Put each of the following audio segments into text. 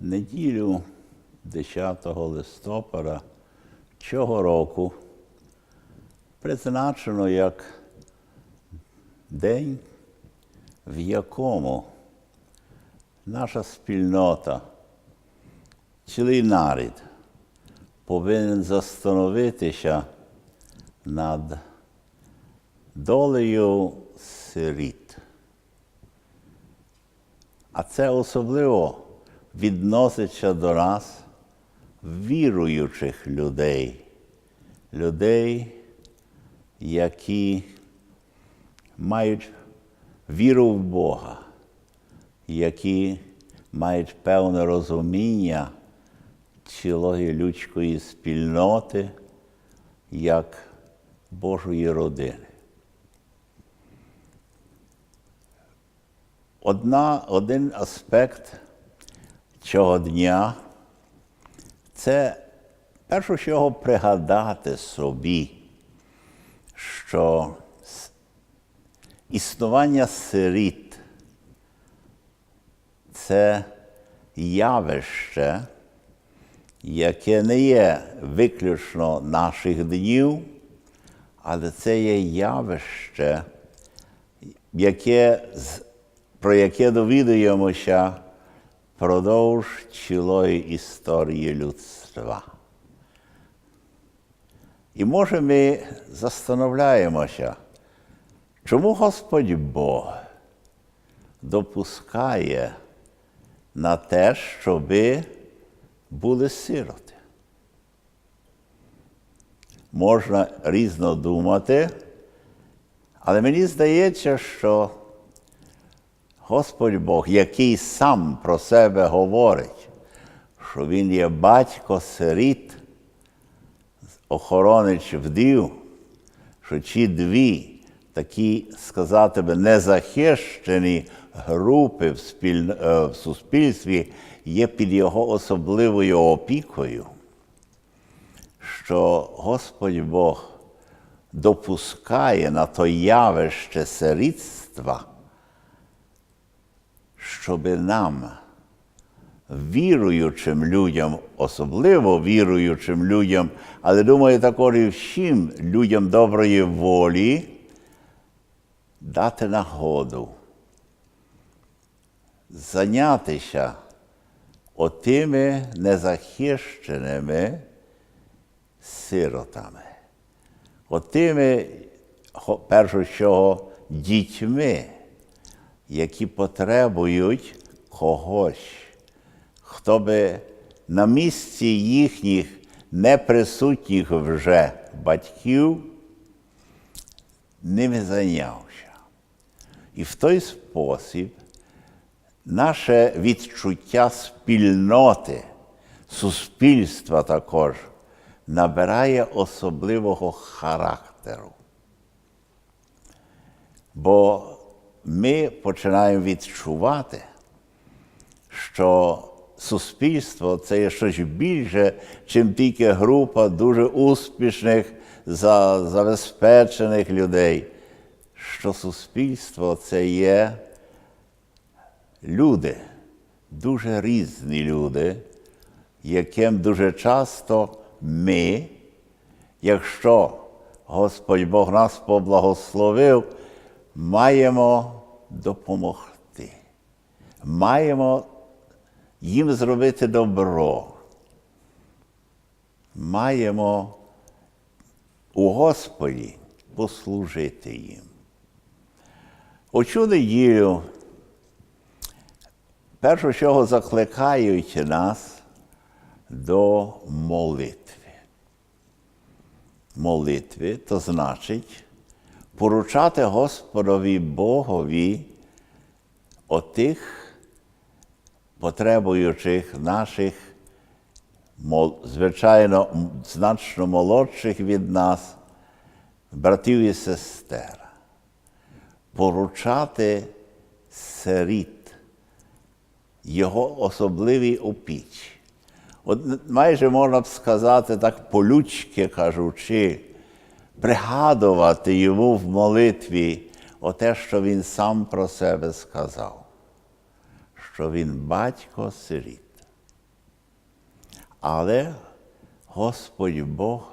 неділю 10 листопада цього року призначено як день, в якому наша спільнота, цілий нарід повинен застановитися над долею сиріт. А це особливо відноситься до нас, віруючих людей, людей, які мають віру в Бога, які мають певне розуміння цілої людської спільноти як Божої родини. Одна, один аспект цього дня це першу чого пригадати собі, що існування сиріт це явище, яке не є виключно наших днів, але це є явище, яке, про яке довідуємося впродовж цілої історії людства. І може ми застановляємося, чому Господь Бог допускає на те, щоби були сироти. Можна різно думати, але мені здається, що Господь Бог, який сам про себе говорить, що Він є батько сиріт, охоронич вдів, що ці дві такі, сказати би, незахищені групи в, спіль... е, в суспільстві є під його особливою опікою, що Господь Бог допускає на то явище сирітства, щоби нам, віруючим людям, особливо віруючим людям, але думаю, також і всім людям доброї волі, дати нагоду зайнятися отими незахищеними сиротами, отими, першу чого, дітьми, які потребують когось, хто би на місці їхніх неприсутніх вже батьків ними зайнявся. І в той спосіб наше відчуття спільноти, суспільства також набирає особливого характеру. Бо ми починаємо відчувати, що суспільство це є щось більше, чим тільки група дуже успішних, забезпечених людей. Що суспільство це є люди, дуже різні люди, яким дуже часто ми, якщо Господь Бог нас поблагословив, маємо допомогти. Маємо їм зробити добро. Маємо у Господі послужити їм. У цю неділю перше, чого закликають нас до молитви. Молитви то значить поручати Господові Богові отих потребуючих наших, звичайно, значно молодших від нас, братів і сестер. Поручати сиріт, його особливій опічі. От майже можна б сказати, так по-людськи кажучи, пригадувати йому в молитві оте, що він сам про себе сказав, що він батько сиріт. Але Господь Бог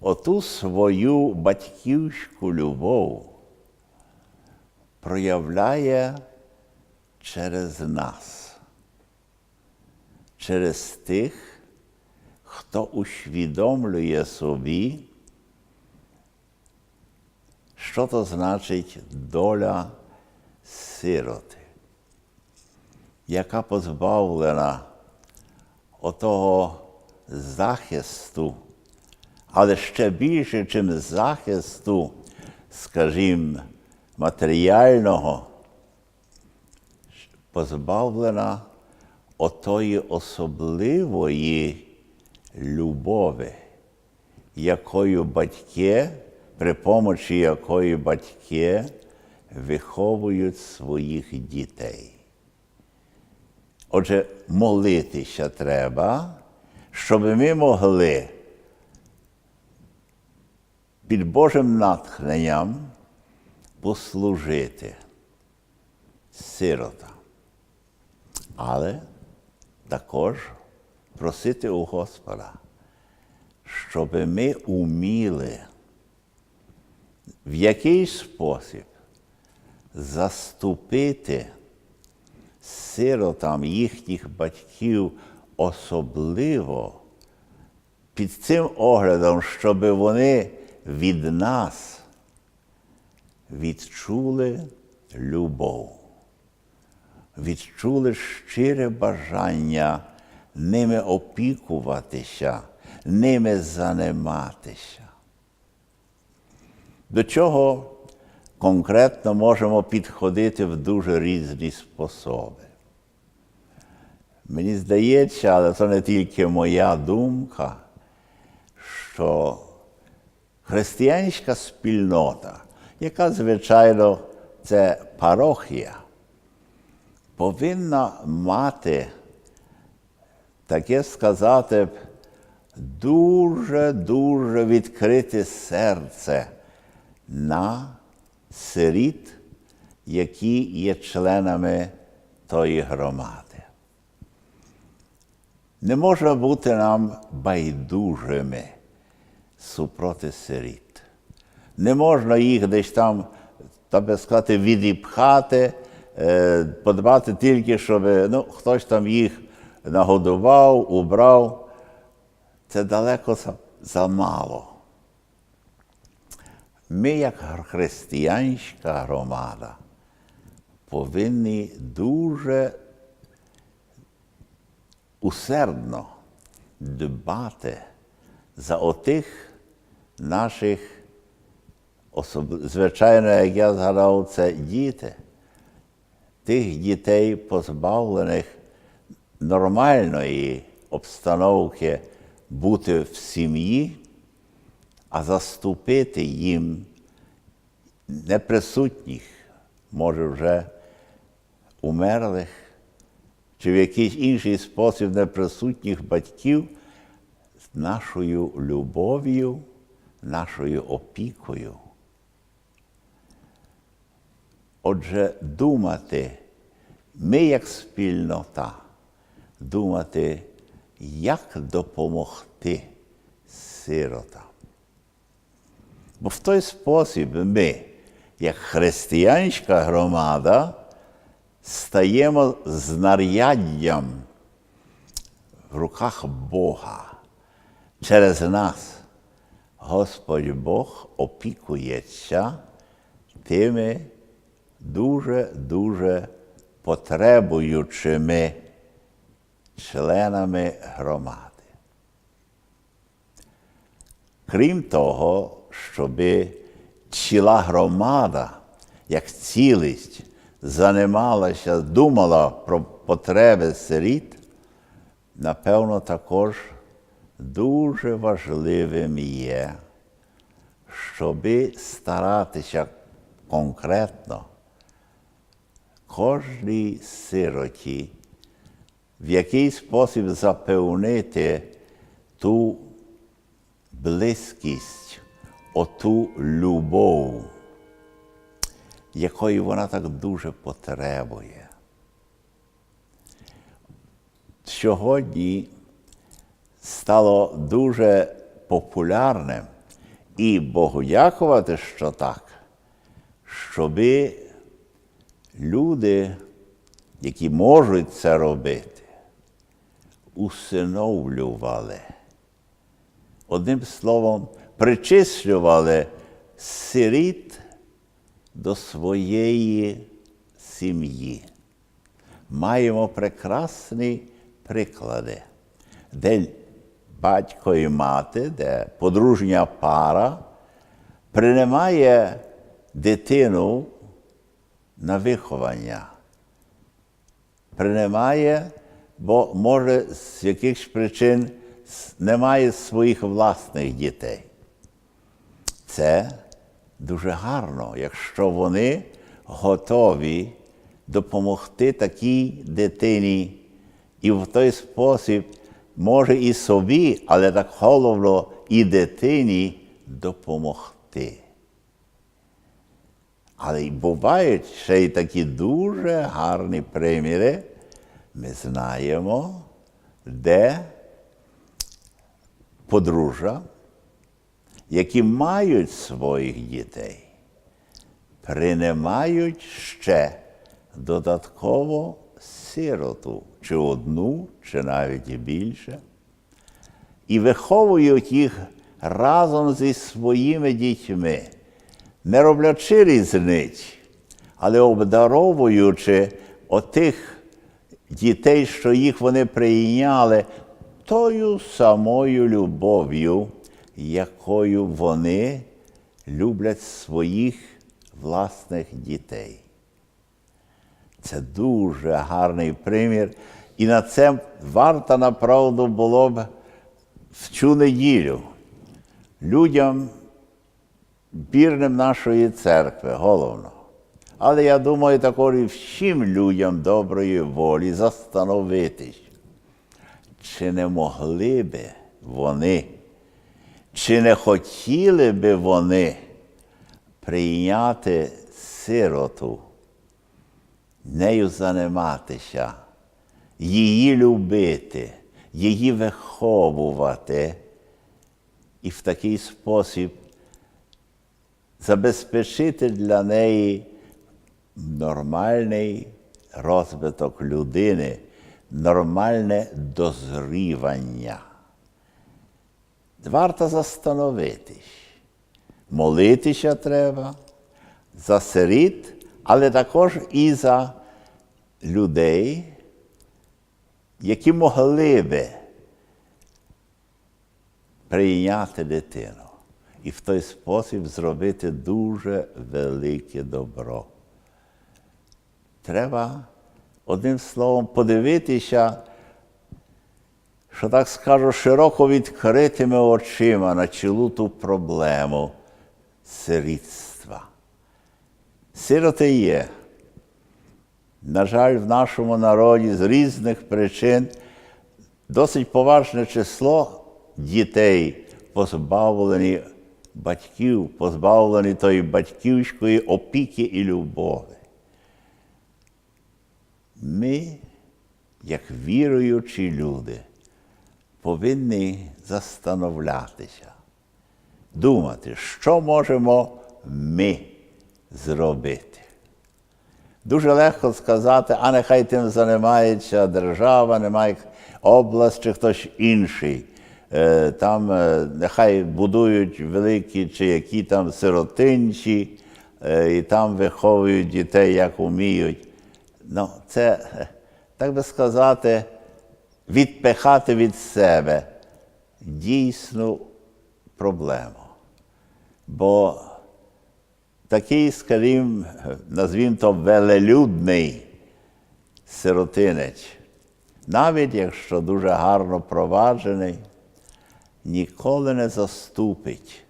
оту свою батьківську любов проявляє через нас, через тих, хто усвідомлює собі, що то значить доля сироти, яка позбавлена отого захисту, але ще більше, чим захисту, скажімо, матеріального, позбавлена отої особливої любові, якою батьки, при помочі якої батьки виховують своїх дітей. Отже, молитися треба, щоб ми могли під Божим натхненням послужити сиротам. Але також просити у Господа, щоб ми уміли в якийсь спосіб заступити сиротам їхніх батьків особливо під цим оглядом, щоб вони від нас відчули любов, відчули щире бажання ними опікуватися, ними заниматися. До чого конкретно можемо підходити в дуже різні способи. Мені здається, але це не тільки моя думка, що християнська спільнота, яка, звичайно, це парохія, повинна мати, таке сказати, дуже-дуже відкрите серце на сиріт, які є членами тої громади. Не можна бути нам байдужими супроти сиріт. Не можна їх десь там, так би сказати, відіпхати, е, подбати тільки, щоб ну, хтось там їх нагодував, убрав. Це далеко за- замало. Ми, як християнська громада, повинні дуже усердно дбати за отих наших, особ... звичайно, як я згадав, це діти, тих дітей, позбавлених нормальної обстановки бути в сім'ї, а заступити їм неприсутніх, може вже умерлих, чи в якийсь інший спосіб неприсутніх батьків з нашою любов'ю, нашою опікою. Отже, думати, ми як спільнота, думати, як допомогти сиротам. Бо в той спосіб ми, як християнська громада, стаємо знаряддям в руках Бога. Через нас Господь Бог опікується тими дуже-дуже потребуючими членами громади. Крім того, щоб ціла громада, як цілість, занималася, думала про потреби сиріт, напевно, також дуже важливим є, щоб старатися конкретно кожній сироті в який спосіб запевнити ту близькість, оту любов, якої вона так дуже потребує. Сьогодні стало дуже популярним. І Богу дякувати, що так, щоби люди, які можуть це робити, усиновлювали. Одним словом, причислювали сиріт до своєї сім'ї. Маємо прекрасні приклади, де батько і мати, де подружня пара приймає дитину на виховання. Приймає, бо може з якихось причин немає своїх власних дітей. Це дуже гарно, якщо вони готові допомогти такій дитині і в той спосіб може і собі, але так головно і дитині допомогти. Але й бувають ще й такі дуже гарні приміри, ми знаємо, де подружжя, які мають своїх дітей, приймають ще додатково сироту, чи одну, чи навіть більше, і виховують їх разом зі своїми дітьми, не роблячи різниць, але обдаровуючи отих дітей, що їх вони прийняли, тою самою любов'ю, якою вони люблять своїх власних дітей. Це дуже гарний примір. І на це варто направду було б в цю неділю людям, вірним нашої церкви, головно. Але я думаю, також і всім людям доброї волі застановитись, чи не могли би вони, чи не хотіли би вони прийняти сироту нею займатися, її любити, її виховувати і в такий спосіб забезпечити для неї нормальний розвиток людини, нормальне дозрівання. Варто застановитись, молитися треба за сиріт, але також і за людей, які могли би прийняти дитину і в той спосіб зробити дуже велике добро. Треба, одним словом, подивитися, що так скажу, широко відкритими очима на цілу ту проблему сирітства. Сироти є. На жаль, в нашому народі з різних причин досить поважне число дітей позбавлені батьків, позбавлені тої батьківської опіки і любові. Ми, як віруючі люди, повинні застановлятися, думати, що можемо ми зробити. Дуже легко сказати, а нехай тим займається держава, немає область чи хтось інший. Е, Там е, нехай будують великі чи які там сиротинчі, е, і там виховують дітей, як вміють. Ну, це, так би сказати, відпихати від себе дійсну проблему. Бо такий, скажімо, назвімо то велелюдний сиротинець, навіть якщо дуже гарно проваджений, ніколи не заступить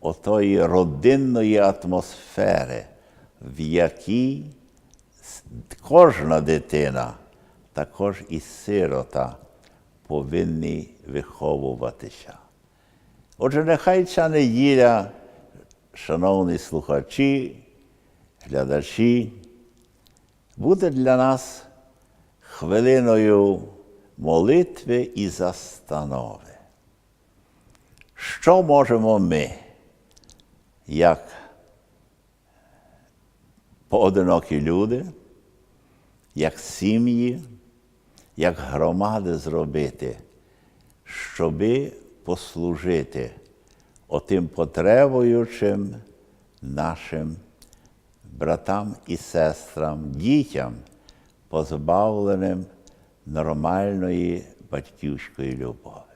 отої родинної атмосфери, в якій кожна дитина, також і сирота повинні виховуватися. Отже, нехай ця неділя, шановні слухачі, глядачі, буде для нас хвилиною молитви і застанови. Що можемо ми, як поодинокі люди, як сім'ї, як громади зробити, щоби послужити отим потребуючим нашим братам і сестрам, дітям, позбавленим нормальної батьківської любові.